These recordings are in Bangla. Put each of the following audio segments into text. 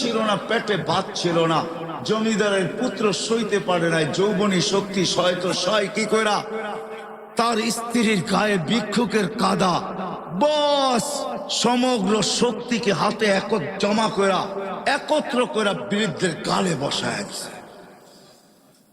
ছিল না, পেটে ভাত ছিল না। জমিদারের পুত্র সইতে পারে না যৌবনী শক্তি সয় তো সয় কি কইরা? তার স্ত্রীর গায়ে ভিক্ষুকের কাদা। বস, সমগ্র শক্তিকে হাতে একত জমা করা একত্র করা বৃদ্ধের গালে বসায়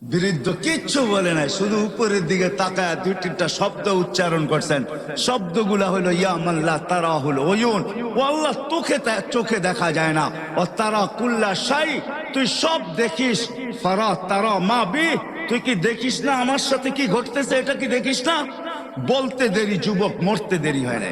বৃদ্ধ কিচ্ছু বলে নাই, শুধু উপরের দিকে তাকায় দুই তিনটা শব্দ উচ্চারণ করছেন। শব্দগুলা হলো ইয়ামাল্লা তারা হলো ওয়ুন ও তোকে চোখে দেখা যায় না। ও তারা কুল্লা সাই তুই সব দেখিস। ফারা তারা মা বি, তুই কি দেখিস না? আমার সাথে কি ঘটতেছে? এটা কি দেখিস না? বলতে দেরি, যুবক মরতে দেরি হয় না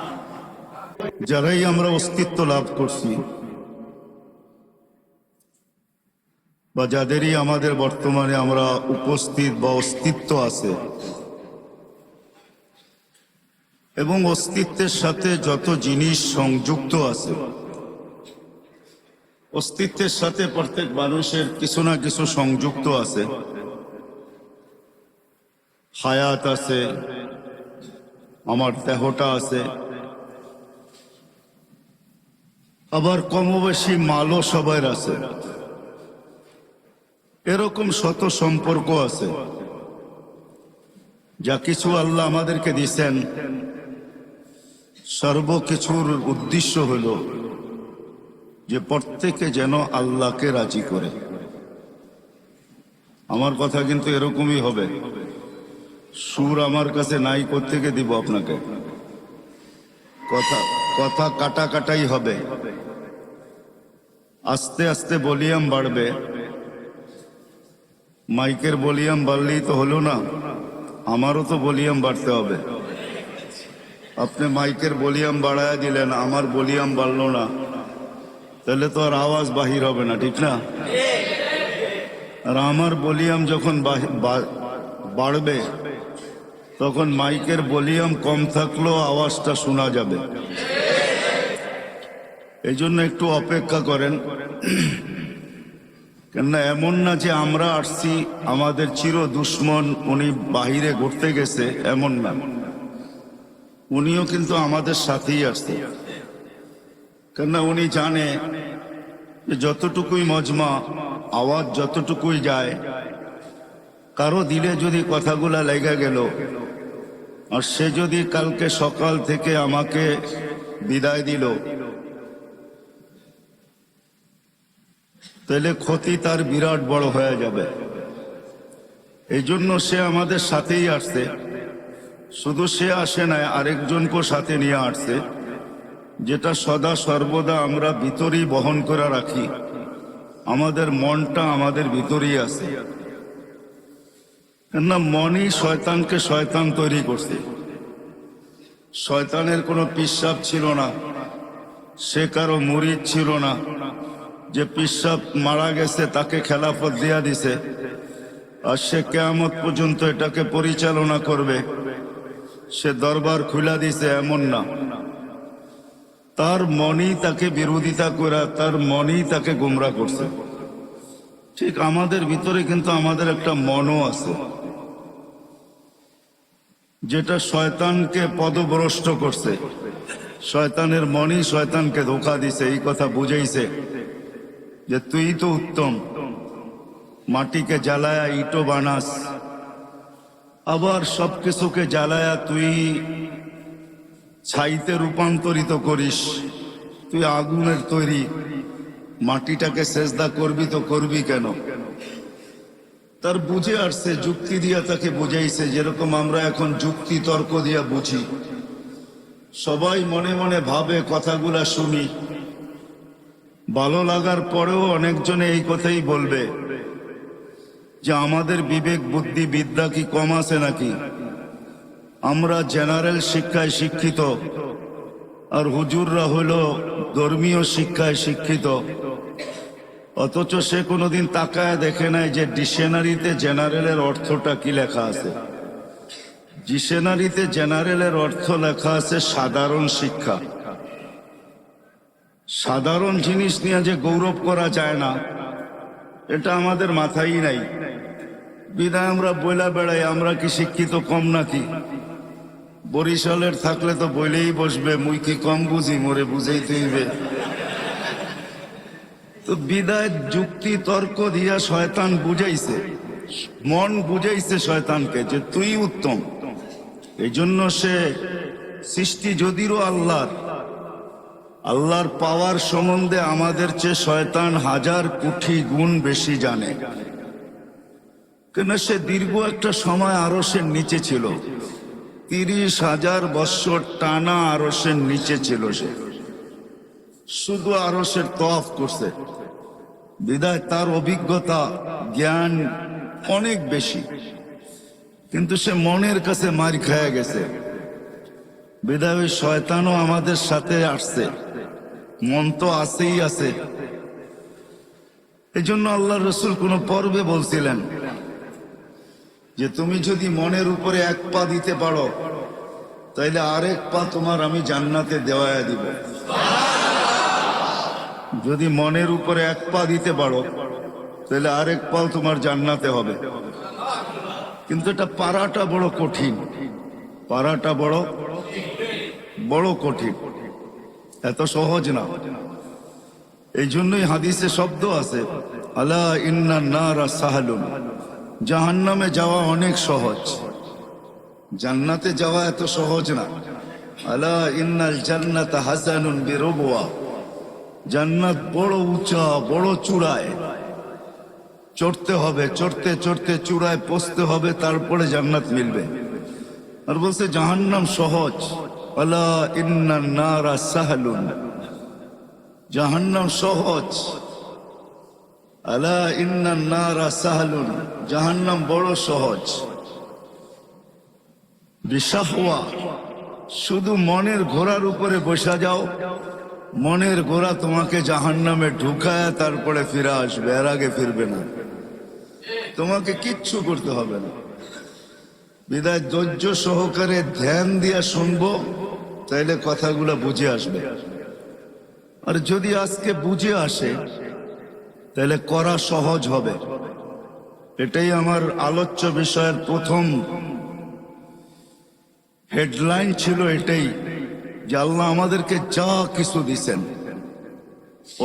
যারাই আমরা অস্তিত্ব লাভ করছি, বা যাদেরই আমাদের বর্তমানে আমরা উপস্থিত বা অস্তিত্ব আছে, এবং অস্তিত্বের সাথে যত জিনিস সংযুক্ত আছে, অস্তিত্বের সাথে প্রত্যেক মানুষের কিছু না কিছু সংযুক্ত আছে, হায়াত আছে, আমার দেহটা আছে আবার কমবেশি মালও সবার আছে। এরকম শত সম্পর্ক আছে। যা কিছু আল্লাহ আমাদেরকে দিছেন সর্বকিছুর উদ্দেশ্য হল যে প্রত্যেকে যেন আল্লাহকে রাজি করে। আমার কথা কিন্তু এরকমই হবে। সুর আমার কাছে নাই, কোত্থেকে দিব আপনাকে? কথা। কথা কাটা কাটাই হবে। আস্তে আস্তে ভলিউম বাড়বে। মাইকের ভলিউম বাড়লেই তো হলো না, আমারও তো ভলিউম বাড়তে হবে। আপনি মাইকের ভলিউম বাড়ায় দিলেন, আমার ভলিউম বাড়লো না। তাহলে তো আর আওয়াজ বাহির হবে না, ঠিক না? আর আমার ভলিউম যখন বাড়বে, তখন মাইকের ভলিউম কম থাকলেও আওয়াজটা শোনা যাবে। এই জন্য একটু অপেক্ষা করেন। কেননা এমন না যে আমরা আসছি, আমাদের চির দুশ্মন উনি বাহিরে ঘুরতে গেছে, এমন না। উনিও কিন্তু আমাদের সাথেই আসছে কেননা উনি জানে যে যতটুকুই মজমা, আওয়াজ যতটুকুই যায়, কারও দিলে যদি কথাগুলা লেগে গেল, আর সে যদি কালকে সকাল থেকে আমাকে বিদায় দিল তাহলে ক্ষতি তার বিরাট বড় হয়ে যাবে। এই জন্য সে আমাদের সাথেই আসছে। শুধু সে আসে না আরেকজনকেও সাথে নিয়ে আসছে, যেটা সদা সর্বদা আমরা ভিতরেই বহন করে রাখি। আমাদের মনটা আমাদের ভিতরেই আছে। কেননা মনই শয়তানকে শয়তান তৈরি করছে। শয়তানের কোনো পিসাব ছিল না। সে কারও মুরিদ ছিল না। যে পিসাব মারা গেছে, তাকে খেলাফত দিয়া দিছে। আর সে কেয়ামত পর্যন্ত এটাকে পরিচালনা করবে। সে দরবার খুলা দিছে, এমন না। তার মনই তাকে বিরোধিতা করা, তার মনই তাকে গুমরা করছে। ঠিক আমাদের ভিতরে কিন্তু আমাদের একটা মনও আছে। যেটা শয়তানকে পদভ্রষ্ট করছে। শয়তানের মনই শয়তানকে ধোকা দিছে, এই কথা বুঝাইছে। যে তুই তো উত্তম। মাটিকে জ্বালায়া ইটো বানাস। আবার সবকিছুকে জ্বালায়া তুই ছাইতে রূপান্তরিত করিস। তুই আগুনের তৈরি। মাটিটাকে সেজদা করবি তো করবি কেন? তার বুঝে আসছে যুক্তি দিয়া তাকে বুঝাইছে, যেরকম আমরা এখন যুক্তি তর্ক দিয়া বুঝি। সবাই মনে মনে ভাবে কথাগুলা শুনি। ভালো লাগার পরেও অনেকজনে এই কথাই বলবে যে আমাদের বিবেক বুদ্ধি বিদ্যা কি কম আছে নাকি? আমরা জেনারেল শিক্ষায় শিক্ষিত আর হুজুররা হলো ধর্মীয় শিক্ষায় শিক্ষিত। অথচ সে কোনোদিন তাকায় দেখে নাই যে ডিকশনারিতে জেনারেলের অর্থটা কি লেখা আছে। ডিকশনারিতে জেনারেলের অর্থ লেখা আছে সাধারণ শিক্ষা। সাধারণ জিনিস নিয়ে যে গৌরব করা যায় না, এটা আমাদের মাথায় নাই। বিদায় আমরা বইলা বেড়াই, আমরা কি শিক্ষিত কম নাকি? বরিশালের থাকলে তো বইলেই বসবে, মুই কি কম বুঝি, মোরে বুঝেই হইবে তো বিদায় যুক্তি, তর্ক দিয়া শয়তান বুঝাইছে, মন বুঝাইছে শয়তানকে যে তুই উত্তম। এই জন্য সে সৃষ্টি যদিরও আল্লাহর আল্লাহর পাওয়ার সম্বন্ধে আমাদের চেয়ে শয়তান হাজার কোটি গুণ বেশি জানে। কেন সে দীর্ঘ একটা সময় আরসের নিচে ছিল। তিরিশ হাজার বৎসর টানা আরসের নিচে ছিল সে। শুধু আরসের তফ করছে। বিদায়, তার অভিজ্ঞতা, জ্ঞান অনেক বেশি। কিন্তু সে মনের কাছে মার খেয়ে গেছে। বিদায় শয়তানও আমাদের সাথে আসছে। মন তো আছেই আছে। এই জন্য আল্লাহ রসুল কোন পর্বে বলছিলেন যে, তুমি যদি মনের উপরে এক পা দিতে পারো, তাইলে আরেক পা তোমার আমি জান্নাতে দেওয়ায় দিব। যদি মনের উপরে এক পা দিতে পারো তাহলে আরেক পাও তোমার জান্নাতে হবে। কিন্তু এটা পারাটা বড় কঠিন। পারাটা বড় বড় কঠিন। এত সহজ না। এই জন্যই হাদিসে শব্দ আছে, আলা ইন্না নারা সাহালুন। জাহান্নামে যাওয়া অনেক সহজ। জান্নাতে যাওয়া এত সহজ না। আলা ইন্নাল জান্নাত হাসানুন বিরবুয়া জান্নাত বড় উঁচা, বড় চূড়ায়। চড়তে হবে, চড়তে চড়তে চূড়ায় পৌঁছতে হবে, তারপরে জান্নাত মিলবে। আর বলছে, জাহান্নাম সহজ। আলা ইন্না নারা সাহালুন। জাহান্নাম সহজ। আলা ইন্না নারা সাহালুন। জাহান্নাম বড় সহজ। বিশাহওয়া। শুধু মনের ঘোড়ার উপরে বসা যাও। মনের ঘোড়া তোমাকে জাহান্নামে ঢুকায় তারপরে ফিরে আসবে, এর আগে ফিরবে না। তোমাকে কিচ্ছু করতে হবে না। বিদায় ধৈর্য সহকারে ধ্যান দিয়া শুনব, তাইলে কথাগুলো বুঝে আসবে। আর যদি আজকে বুঝে আসে তাহলে করা সহজ হবে। এটাই আমার আলোচ্য বিষয়ের প্রথম হেডলাইন ছিল এটাই, যে আল্লাহ আমাদেরকে যা কিছু দিছেন,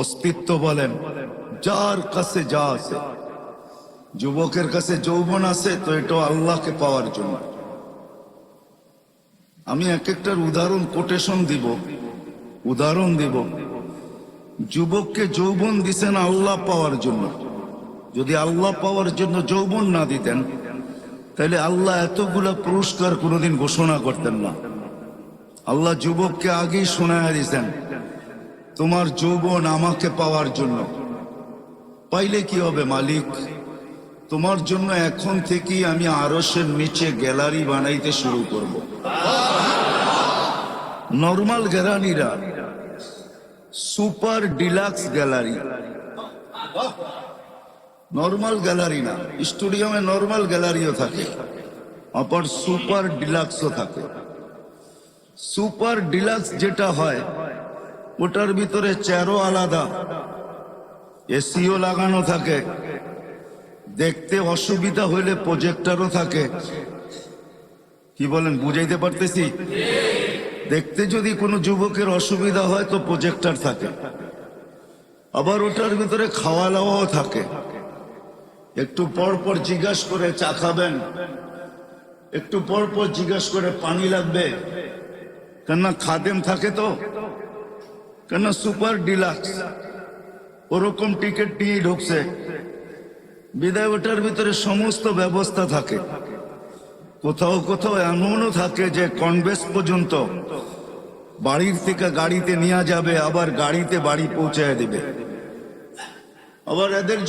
অস্তিত্ব বলেন, যার কাছে যা আছে। যুবকের কাছে যৌবন আছে, তো এটা আল্লাহকে পাওয়ার জন্য। আমি এক একটার উদাহরণ কোটেশন দিব, উদাহরণ দিব। যুবককে যৌবন দিছেন আল্লাহ পাওয়ার জন্য। যদি আল্লাহ পাওয়ার জন্য যৌবন না দিতেন, তাহলে আল্লাহ এতগুলা পুরস্কার কোনোদিন ঘোষণা করতেন না। আল্লাহ যুবককে আগেই শোনায় দিয়েছেন তোমার যৌবন আমাকে পাওয়ার জন্য। পাইলে কি হবে মালিক? তোমার জন্য এখন থেকেই আমি আরসের নিচে গ্যালারি বানাইতে শুরু করব। Normal গ্যালারিরা super deluxe gallery. Normal gallery না, স্টুডিয়ামে নর্মাল গ্যালারিও থাকে, অপর সুপার ডিলাক্সও থাকে। সুপার ডিলাক্স যেটা হয়, ওটার ভিতরে চেয়ারও আলাদা, এসিও লাগানো থাকে। দেখতে অসুবিধা হইলে প্রজেক্টারও থাকে। কি বলেন, বুঝাইতে পারতেছি? দেখতে যদি কোনো যুবকের অসুবিধা হয়, তো প্রজেক্টার থাকে। আবার ওটার ভিতরে খাওয়া দাওয়াও থাকে। একটু পর পর জিজ্ঞাসা করে চা খাবেন। একটু পর পর জিজ্ঞাসা করে পানি লাগবে। কেননা খাদেম থাকে তো। কেননা সুপার ডিলাক্স। ওরকম টিকিট নিয়ে ঢুকছে। বিদায় ওটার ভিতরে সমস্ত ব্যবস্থা থাকে। কোথাও কোথাও এমনও থাকে যে কনভেস পর্যন্ত বাড়ির থেকে গাড়িতে নিয়ে যাবে, আবার গাড়িতে বাড়ি পৌঁছায় দিবে। আবার এদের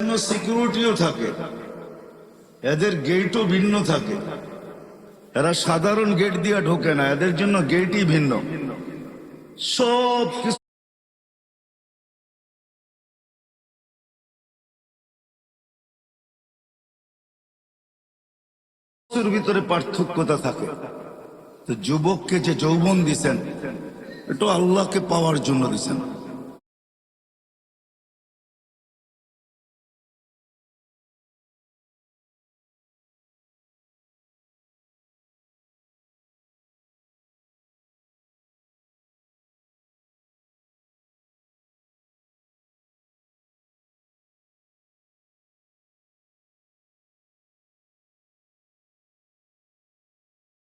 জন্য সিকিউরিটিও থাকে। এদের গেটও ভিন্ন থাকে। এরা সাধারণ গেট দিয়ে ঢোকে না, এদের জন্য গেটই ভিন্ন। সব ভিতরে পার্থক্যতা থাকে। তো যুবককে যে যৌবন দিছেন, এটা আল্লাহকে পাওয়ার জন্য দিছেন।